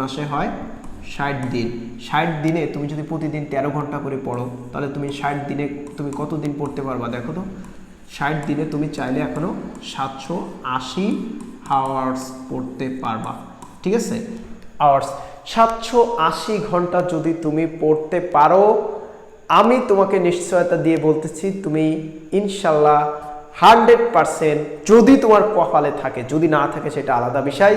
মাসে হয় ষাট দিন। ষাট দিনে তুমি যদি প্রতিদিন তেরো ঘণ্টা করে পড়ো, তাহলে তুমি ষাট দিনে তুমি কত দিন পড়তে পারবা দেখো তো? ষাট দিনে তুমি চাইলে এখনও সাতশো আশি আওয়ার্স পড়তে পারবা। ঠিক আছে? আওয়ার্স সাতশো আশি ঘণ্টা যদি তুমি পড়তে পারো, আমি তোমাকে নিশ্চয়তা দিয়ে বলতেছি, তুমি ইনশাল্লাহ হান্ড্রেড পারসেন্ট যদি তোমার কপালে থাকে, যদি না থাকে সেটা আলাদা বিষয়।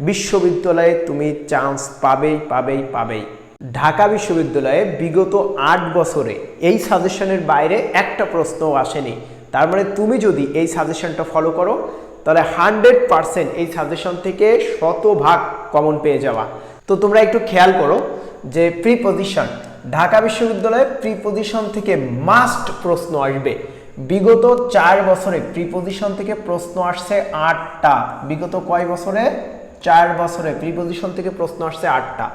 বিশ্ববিদ্যালয়ে তুমি চান্স পাবেই পাবেই পাবেই। ঢাকা বিশ্ববিদ্যালয়ে বিগত আট বছরে এই সাজেশনের বাইরে একটা প্রশ্ন আসেনি। তার মানে তুমি যদি এই সাজেশনটা ফলো করো, তাহলে হান্ড্রেড পারসেন্ট এই সাজেশন থেকে শতভাগ কমন পেয়ে যাওয়া। তো তোমরা একটু খেয়াল করো যে প্রিপোজিশন ঢাকা বিশ্ববিদ্যালয়ে প্রিপোজিশন থেকে মাস্ট প্রশ্ন আসবে। বিগত চার বছরে প্রিপোজিশন থেকে প্রশ্ন আসছে আটটা। বিগত কয় বছরে? চার বছরে প্রিপোজিশন থেকে প্রশ্ন আসছে আটটা।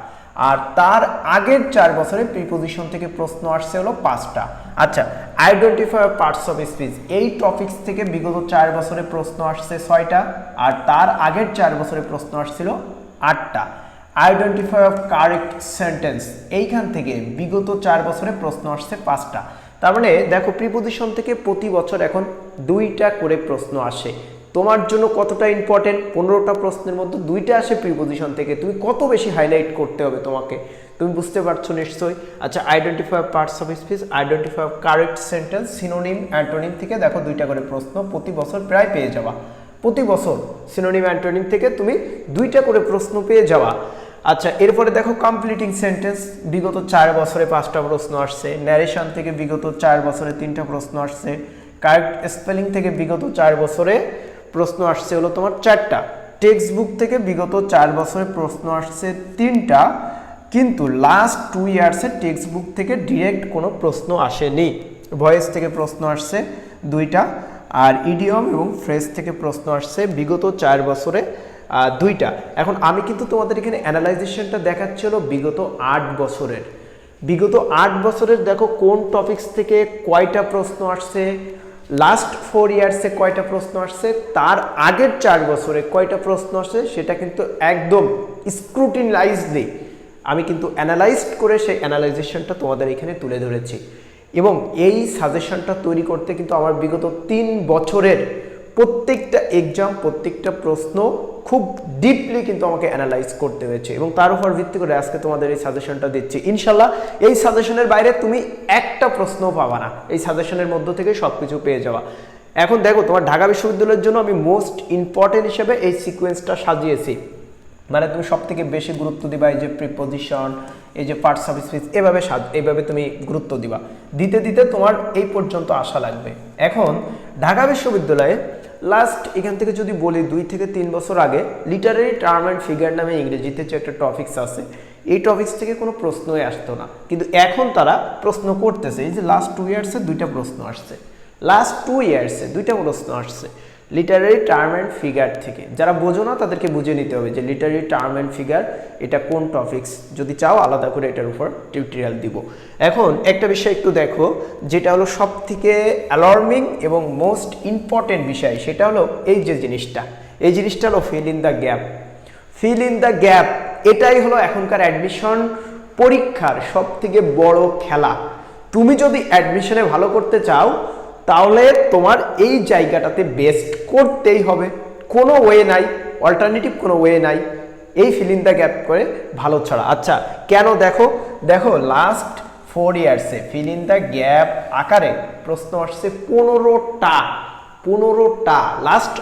আর তার আগের চার বছরে প্রিপোজিশন থেকে প্রশ্ন আসছে হলো পাঁচটা। আচ্ছা আইডেন্টিফাই পার্টস অফ স্পিচ এই টপিকস থেকে বিগত চার বছরে প্রশ্ন আসছে ছয়টা, আর তার আগের চার বছরে প্রশ্ন আসছিল আটটা। আইডেন্টিফাই অফ কারেক্ট সেন্টেন্স এইখান থেকে বিগত চার বছরে প্রশ্ন আসছে পাঁচটা। তার মানে দেখো প্রিপোজিশন থেকে প্রতি বছর এখন দুইটা করে প্রশ্ন আসে। তোমার জন্য কতটা ইম্পর্টেন্ট পনেরোটা প্রশ্নের মধ্যে দুইটা আসে প্রিপোজিশন থেকে। তুমি কত বেশি হাইলাইট করতে হবে তোমাকে? তুমি বুঝতে পারছ নিশ্চয়ই? আচ্ছা identify parts of speech identify correct sentence synonym antonym থেকে দেখো দুইটা করে প্রশ্ন প্রতি বছর প্রায় পেয়ে যাওয়া প্রতি বছর সিনোনিম অ্যান্টোনিম থেকে তুমি দুইটা করে প্রশ্ন পেয়ে যাওয়া আচ্ছা এরপরে দেখো কমপ্লিটিং সেন্টেন্স বিগত চার বছরে পাঁচটা প্রশ্ন আসছে। ন্যারেশন থেকে বিগত চার বছরে তিনটা প্রশ্ন আসছে। কারেক্ট স্পেলিং থেকে বিগত চার বছরে প্রশ্ন আসছে হলো তোমার চারটা। টেক্সট বুক থেকে বিগত চার বছরে প্রশ্ন আসছে তিনটা, কিন্তু লাস্ট টু ইয়ার্সে টেক্সট বুক থেকে ডিরেক্ট কোনো প্রশ্ন আসেনি। ভয়েস থেকে প্রশ্ন আসছে দুইটা, আর ইডিয়ম এবং ফ্রেজ থেকে প্রশ্ন আসছে বিগত চার বছরে দুইটা। এখন আমি কিন্তু তোমাদের এখানে অ্যানালাইজেশনটা দেখাচ্ছি হলো বিগত আট বছরের। বিগত আট বছরের দেখো কোন টপিকস থেকে কয়টা প্রশ্ন আসছে লাস্ট ফোর ইয়ার্সে কয়টা প্রশ্ন আসছে? তার আগের চার বছরে কয়টা প্রশ্ন আসছে? সেটা কিন্তু একদম স্ক্রুটিনাইজলি আমি কিন্তু অ্যানালাইজড করে সেই অ্যানালাইজেশনটা তোমাদের এখানে তুলে ধরেছি। এবং এই সাজেশনটা তৈরি করতে কিন্তু আমার বিগত তিন বছরের প্রত্যেকটা এক্সাম প্রত্যেকটা প্রশ্ন খুব ডিপলি কিন্তু আমাকে অ্যানালাইজ করতে হয়েছে এবং তার উপর ভিত্তি করে আজকে তোমাদের এই সাজেশনটা দিচ্ছি। ইনশাল্লাহ, এই সাজেশনের বাইরে তুমি একটা প্রশ্নও পাবা না। এই সাজেশনের মধ্য থেকে সব কিছু পেয়ে যাওয়া এখন দেখো, তোমার ঢাকা বিশ্ববিদ্যালয়ের জন্য আমি মোস্ট ইম্পর্টেন্ট হিসেবে এই সিকোয়েন্সটা সাজিয়েছি। মানে তুমি সব থেকে বেশি গুরুত্ব দিবা এই যে প্রিপোজিশন এই যে পার্ট সার্ভিস স্পিচ এভাবে এইভাবে তুমি গুরুত্ব দিবা। দিতে দিতে তোমার এই পর্যন্ত আসা লাগবে। এখন ঢাকা বিশ্ববিদ্যালয়ে লাস্ট এখান থেকে যদি বলি, দুই থেকে তিন বছর আগে লিটারারি টার্ম অ্যান্ড ফিগার নামে ইংরেজিতে যে একটা টপিক্স আছে, এই টপিক্স থেকে কোনো প্রশ্নই আসতো না। কিন্তু এখন তারা প্রশ্ন করতেছে, এই যে লাস্ট টু ইয়ার্সে দুইটা প্রশ্ন আসছে। লাস্ট টু ইয়ার্সে দুইটা প্রশ্ন আসছে। লিটারারি টার্ম অ্যান্ড ফিগার থেকে। যারা বোঝো না, তাদেরকে বুঝে নিতে হবে যে লিটারারি টার্ম অ্যান্ড ফিগার এটা কোন টপিক্স যদি চাও, আলাদা করে এটার উপর টিউটোরিয়াল দিব। এখন একটা বিষয় একটু দেখো, যেটা হলো সব থেকে অ্যালার্মিং এবং মোস্ট ইম্পর্টেন্ট বিষয়, সেটা হলো এই যে জিনিসটা। এই জিনিসটা হলো fill in the gap fill in the gap এটাই হলো এখনকার অ্যাডমিশন পরীক্ষার সব থেকে বড় খেলা। তুমি যদি অ্যাডমিশনে ভালো করতে চাও তাহলে তোমার এই জায়গাটাতে বেস্ট করতেই হবে। কোনো ওয়ে নাই অল্টারনেটিভ কোনো ওয়ে নাই। এই ফিল ইন দ্য গ্যাপ করে ভালো ছাড়া। আচ্ছা কেন দেখো? দেখো লাস্ট ফোর ইয়ার্সে ফিল ইন দ্য গ্যাপ আকারে প্রশ্ন আসছে পনেরোটা পনেরোটা। লাস্ট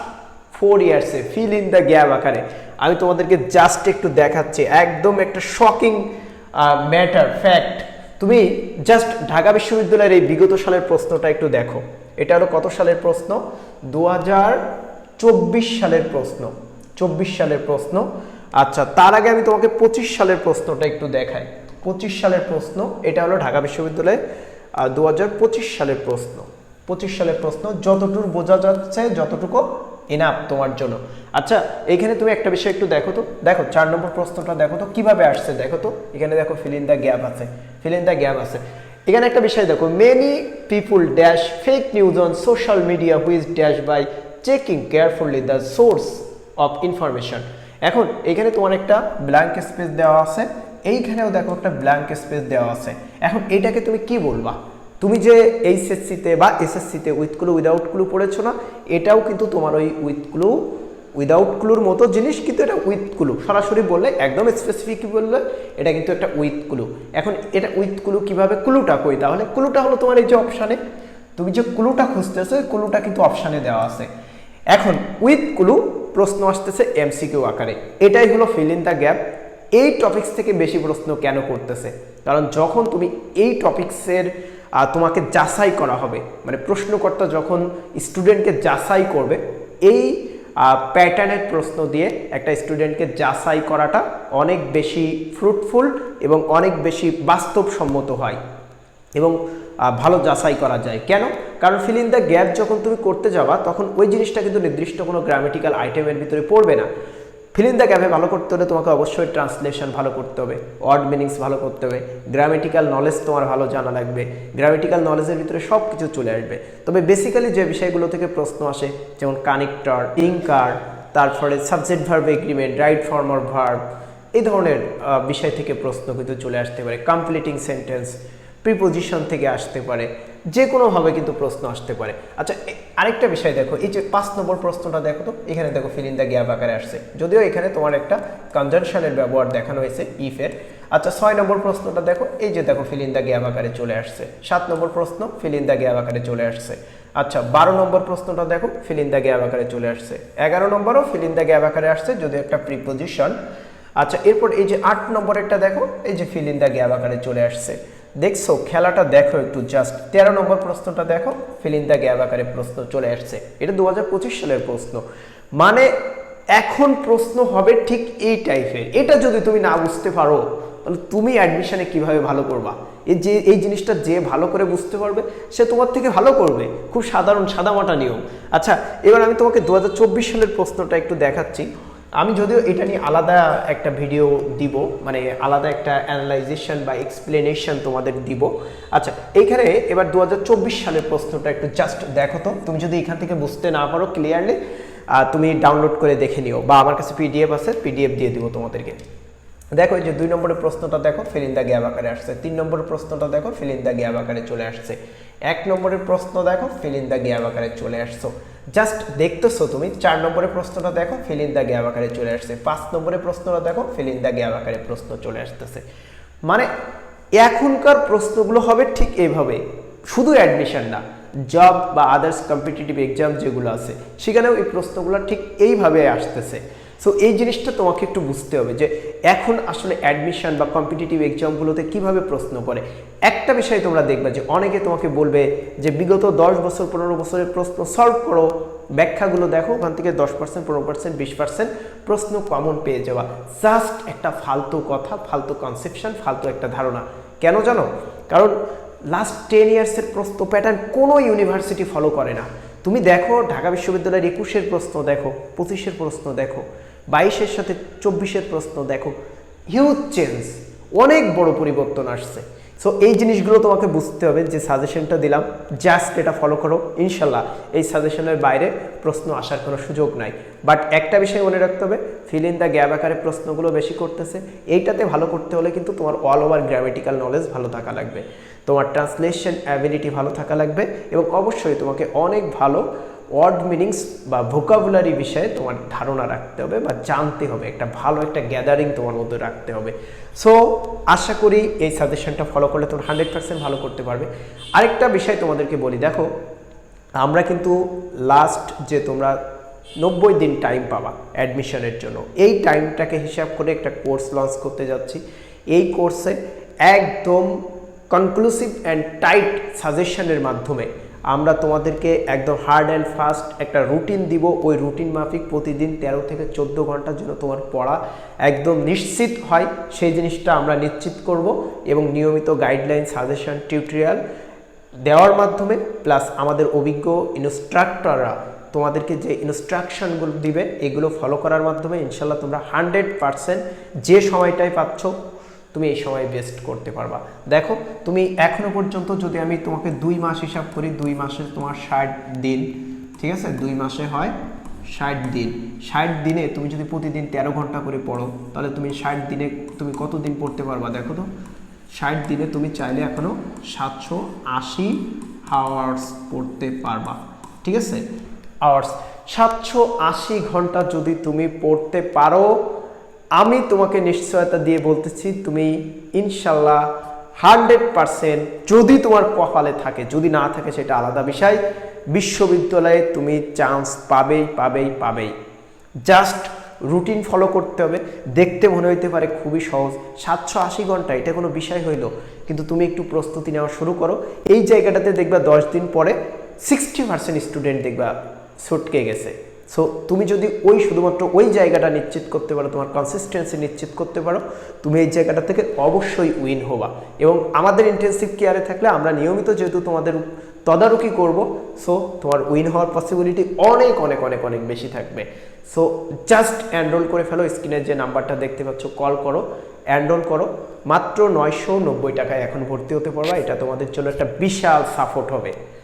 ফোর ইয়ার্সে ফিল ইন দ্য গ্যাপ আকারে। আমি তোমাদেরকে জাস্ট একটু দেখাচ্ছি। একদম একটা শকিং ম্যাটার ফ্যাক্ট তুমি জাস্ট ঢাকা বিশ্ববিদ্যালয়ের এই বিগত সালের প্রশ্নটা একটু দেখো। এটা হলো কত সালের প্রশ্ন? দু হাজার চব্বিশ সালের প্রশ্ন। চব্বিশ সালের প্রশ্ন। আচ্ছা তার আগে আমি তোমাকে পঁচিশ সালের প্রশ্নটা একটু দেখাই। পঁচিশ সালের প্রশ্ন, এটা হলো ঢাকা বিশ্ববিদ্যালয়ে দু হাজার পঁচিশ সালের প্রশ্ন। পঁচিশ সালের প্রশ্ন, যতটুকু বোঝা যাচ্ছে, যতটুকু এনাফ তোমার জন্য। আচ্ছা এখানে তুমি একটা বিষয় একটু দেখো তো। দেখো, চার নম্বর প্রশ্নটা দেখো তো, কীভাবে আসছে দেখো তো। এখানে দেখো ফিল দ্য গ্যাপ আছে ফিল দ্য গ্যাপ আছে। এখানে একটা বিষয় দেখো many people dash fake news on social media which dash by checking carefully the source of information এখন, এখানে তোমার একটা ব্ল্যাঙ্ক স্পেস দেওয়া আছে, এইখানেও দেখো একটা ব্ল্যাঙ্ক স্পেস দেওয়া আছে। এখন, এটাকে তুমি কি বলবা? তুমি যে এইচএসসিতে বা এসএসসিতে উইথ ক্লু উইদাউট ক্লু পড়েছো না, এটাও কিন্তু তোমার ওই উইথ ক্লু উইদাউট ক্লুর মতো জিনিস কিন্তু এটা উইথ ক্লু সরাসরি বললে, একদম স্পেসিফিক বললে, এটা কিন্তু একটা উইথ ক্লু এখন এটা উইথ ক্লু কীভাবে ক্লুটা কই তাহলে ক্লুটা হলো তোমার এই যে অপশানে তুমি যে ক্লুটা খুঁজতেছো ক্লুটা কিন্তু অপশানে দেওয়া আছে। এখন উইথ ক্লু প্রশ্ন আসতেছে এমসিকিউ আকারে। এটাই হলো ফিল ইন দ্য গ্যাপ এই টপিক্স থেকে বেশি প্রশ্ন কেন করতেছে? কারণ যখন তুমি এই টপিক্সের তোমাকে যাচাই করা হবে। মানে প্রশ্নকর্তা যখন স্টুডেন্টকে যাচাই করবে, এই প্যাটার্নের প্রশ্ন দিয়ে একটা স্টুডেন্টকে যাচাই করাটা অনেক বেশি ফ্রুটফুল এবং অনেক বেশি বাস্তবসম্মত হয় এবং ভালো যাচাই করা যায়। কেন? কারণ ফিল ইন দ্য গ্যাপ যখন তুমি করতে যাবা, তখন ওই জিনিসটা কিন্তু নির্দিষ্ট কোনো গ্রামেটিক্যাল আইটেমের ভিতরে পড়বে না। ফিল দ্য গ্যাপে ভালো করতে হলে তোমাকে অবশ্যই ট্রান্সলেশন ভালো করতে হবে ওয়ার্ড মিনিংস ভালো করতে হবে গ্রামেটিক্যাল নলেজ তোমার ভালো জানা লাগবে গ্রামেটিক্যাল নলেজের ভিতরে সব কিছু চলে আসবে। তবে বেসিক্যালি যে বিষয়গুলো থেকে প্রশ্ন আসে, যেমন কানেক্টর টিঙ্কার তারপরে subject verb agreement right form former verb এই ধরনের বিষয় থেকে প্রশ্ন কিন্তু চলে আসতে পারে কমপ্লিটিং সেন্টেন্স প্রিপোজিশন থেকে আসতে পারে। যে কোনোভাবে কিন্তু প্রশ্ন আসতে পারে। আচ্ছা আরেকটা বিষয় দেখো, এই যে পাঁচ নম্বর প্রশ্নটা দেখো তো, এখানে দেখো ফিল ইন দ্য গ্যাপ আকারে আসছে। যদিও এখানে তোমার একটা কনজাংশনের ব্যবহার দেখানো হয়েছে ইফের আচ্ছা ছয় নম্বর প্রশ্নটা দেখো, এই যে দেখো ফিল ইন দ্য গ্যাপ আকারে চলে আসছে। সাত নম্বর প্রশ্ন ফিল ইন দ্য গ্যাপ আকারে চলে আসছে। আচ্ছা বারো নম্বর প্রশ্নটা দেখো ফিল ইন দ্য গ্যাপ আকারে চলে আসছে। এগারো নম্বরও ফিল ইন দ্য গ্যাপ আকারে আসছে যদি একটা প্রিপোজিশন আচ্ছা এরপর এই যে আট নম্বরেরটা দেখো, এই যে ফিল ইন দ্য গ্যাপ আকারে চলে আসছে। দেখছ? খেলাটা দেখো একটু জাস্ট তেরো নম্বর প্রশ্নটা দেখো। ফিল ইন দ্য গ্যাপ আকারে প্রশ্ন চলে আসছে। এটা দু হাজার পঁচিশ সালের প্রশ্ন। মানে এখন প্রশ্ন হবে ঠিক এই টাইপের এটা যদি তুমি না বুঝতে পারো, তাহলে তুমি অ্যাডমিশনে কীভাবে ভালো করবা? এই যে, এই জিনিসটা যে ভালো করে বুঝতে পারবে, সে তোমার থেকে ভালো করবে। খুব সাধারণ সাদামাটা নিয়ম। আচ্ছা এবার আমি তোমাকে দু হাজার চব্বিশ সালের প্রশ্নটা একটু দেখাচ্ছি। আমি যদিও এটা নিয়ে আলাদা একটা ভিডিও দিব মানে আলাদা একটা অ্যানালাইজেশন বা এক্সপ্লেনেশন তোমাদের দিব। আচ্ছা এখানে এবার দু হাজার চব্বিশ সালের প্রশ্নটা একটু জাস্ট দেখো তো। তুমি যদি এখান থেকে বুঝতে না পারো ক্লিয়ারলি তুমি ডাউনলোড করে দেখে নিও বা আমার কাছে পিডিএফ আছে পিডিএফ দিয়ে দিব তোমাদেরকে। দেখো এই যে দুই নম্বরের প্রশ্নটা দেখো ফিল ইন দ্য গ্যাপ আকারে আসছে। তিন নম্বরের প্রশ্নটা দেখো ফিল ইন দ্য গ্যাপ আকারে চলে আসছে। এক নম্বরের প্রশ্ন দেখো ফিল ইন দ্য গ্যাপ আকারে চলে আসছো। জাস্ট দেখতেছো তুমি, চার নম্বরের প্রশ্নটা দেখো ফিল ইন দ্য গ্যাপ আকারে চলে আসছে। পাঁচ নম্বরের প্রশ্নটা দেখো ফিল ইন দ্য গ্যাপ আকারে প্রশ্ন চলে আসতেছে। মানে এখনকার প্রশ্নগুলো হবে ঠিক এইভাবে। শুধু অ্যাডমিশন না জব বা আদার্স কম্পিটিটিভ এক্সাম যেগুলো আছে, সেখানেও এই প্রশ্নগুলো ঠিক এইভাবে আসতেছে। সো এই জিনিসটা তোমাকে একটু বুঝতে হবে যে এখন আসলে অ্যাডমিশন বা কম্পিটিটিভ এক্সামগুলোতে কীভাবে প্রশ্ন করে। একটা বিষয় তোমরা দেখবে যে অনেকে তোমাকে বলবে যে বিগত দশ বছর, পনেরো বছরের প্রশ্ন সলভ করো, ব্যাখ্যাগুলো দেখো, ওখান থেকে দশ পার্সেন্ট পনেরো পার্সেন্ট বিশ পার্সেন্ট প্রশ্ন কমন পেয়ে যাওয়া। জাস্ট একটা ফালতু কথা, ফালতু কনসেপশন ফালতু একটা ধারণা। কেন জানো? কারণ লাস্ট টেন ইয়ার্সের প্রশ্ন প্যাটার্ন কোনো ইউনিভার্সিটি ফলো করে না। তুমি দেখো, ঢাকা বিশ্ববিদ্যালয়ের একুশের প্রশ্ন দেখো, পঁচিশের প্রশ্ন দেখো। বাইশের সাথে চব্বিশের প্রশ্ন, দেখো হিউজ চেঞ্জ অনেক বড় পরিবর্তন আসছে। সো এই জিনিসগুলো তোমাকে বুঝতে হবে যে সাজেশনটা দিলাম জাস্ট এটা ফলো করো, ইনশাল্লাহ এই সাজেশনের বাইরে প্রশ্ন আসার কোনো সুযোগ নাই। বাট একটা বিষয় মনে রাখতে হবে ফিল ইন দ্য গ্যাপ আকারে প্রশ্নগুলো বেশি করতেছে, এইটাতে ভালো করতে হলে কিন্তু তোমার অল ওভার গ্রামেটিক্যাল নলেজ ভালো থাকা লাগবে। তোমার ট্রান্সলেশন অ্যাবিলিটি ভালো থাকা লাগবে এবং অবশ্যই তোমাকে অনেক ভালো ওয়ার্ড মিনিংস বা ভোকাবুলারি বিষয়ে তোমার ধারণা রাখতে হবে বা জানতে হবে। একটা ভালো একটা গ্যাদারিং তোমার মধ্যে রাখতে হবে। সো আশা করি এই সাজেশনটা ফলো করলে তোমার হান্ড্রেড পার্সেন্ট ভালো করতে পারবে। আরেকটা বিষয় তোমাদেরকে বলি, দেখো, আমরা কিন্তু লাস্ট যে তোমরা নব্বই দিন টাইম পাবা অ্যাডমিশনের জন্য। এই টাইমটাকে হিসাব করে একটা কোর্স লঞ্চ করতে যাচ্ছি। এই কোর্সে একদম কনক্লুসিভ অ্যান্ড টাইট সাজেশনের মাধ্যমে আমরা তোমাদেরকে একদম হার্ড অ্যান্ড ফাস্ট একটা রুটিন দিব। ওই রুটিন মাফিক প্রতিদিন তেরো থেকে চোদ্দ ঘণ্টার জন্য তোমার পড়া একদম নিশ্চিত হয়। সেই জিনিসটা আমরা নিশ্চিত করব এবং নিয়মিত গাইডলাইন সাজেশন টিউটোরিয়াল দেওয়ার মাধ্যমে প্লাস আমাদের অভিজ্ঞ ইনস্ট্রাক্টররা তোমাদেরকে যে ইনস্ট্রাকশনগুলো দিবে, এগুলো ফলো করার মাধ্যমে ইনশাল্লাহ তোমরা হান্ড্রেড পারসেন্ট যে সময়টাই পাচ্ছ তুমি এই সময় বেস্ট করতে পারবা। দেখো, তুমি এখনও পর্যন্ত যদি আমি তোমাকে দুই মাস হিসাব করি, দুই মাসে তোমার ষাট দিন, ঠিক আছে? দুই মাসে হয় ষাট দিন। ষাট দিনে তুমি যদি প্রতিদিন তেরো ঘণ্টা করে পড়ো, তাহলে তুমি ষাট দিনে তুমি কত দিন পড়তে পারবা দেখো তো? ষাট দিনে তুমি চাইলে এখনও সাতশো আশি আওয়ার্স পড়তে পারবা, ঠিক আছে? আওয়ার্স সাতশো আশি ঘণ্টা যদি তুমি পড়তে পারো আমি তোমাকে নিশ্চয়তা দিয়ে বলতেছি, তুমি ইনশাল্লাহ হান্ড্রেড পারসেন্ট যদি তোমার কপালে থাকে, যদি না থাকে সেটা আলাদা বিষয়। বিশ্ববিদ্যালয়ে তুমি চান্স পাবেই পাবেই পাবেই। জাস্ট রুটিন ফলো করতে হবে। দেখতে মনে হইতে পারে খুবই সহজ। সাতশো আশি ঘণ্টা, এটা কোনো বিষয় হইল। কিন্তু তুমি একটু প্রস্তুতি নেওয়া শুরু করো। এই জায়গাটাতে দেখবা দশ দিন পরে সিক্সটি পার্সেন্ট স্টুডেন্ট দেখবা ছটকে গেছে। সো তুমি যদি ওই শুধুমাত্র ওই জায়গাটা নিশ্চিত করতে পারো, তোমার কনসিস্টেন্সি নিশ্চিত করতে পারো, তুমি এই জায়গাটা থেকে অবশ্যই উইন হবা। এবং আমাদের ইন্টেন্সিভ কেয়ারে থাকলে আমরা নিয়মিত যেহেতু তোমাদের তদারকি করব সো তোমার উইন হওয়ার পসিবিলিটি অনেক অনেক অনেক অনেক বেশি থাকবে। সো জাস্ট অ্যানরোল করে ফেলো, স্ক্রিনের যে নাম্বারটা দেখতে পাচ্ছ কল করো অ্যানরোল করো। মাত্র নয়শো নব্বই টাকায় এখন ভর্তি হতে পারবা, এটা তোমাদের জন্য একটা বিশাল সাপোর্ট হবে।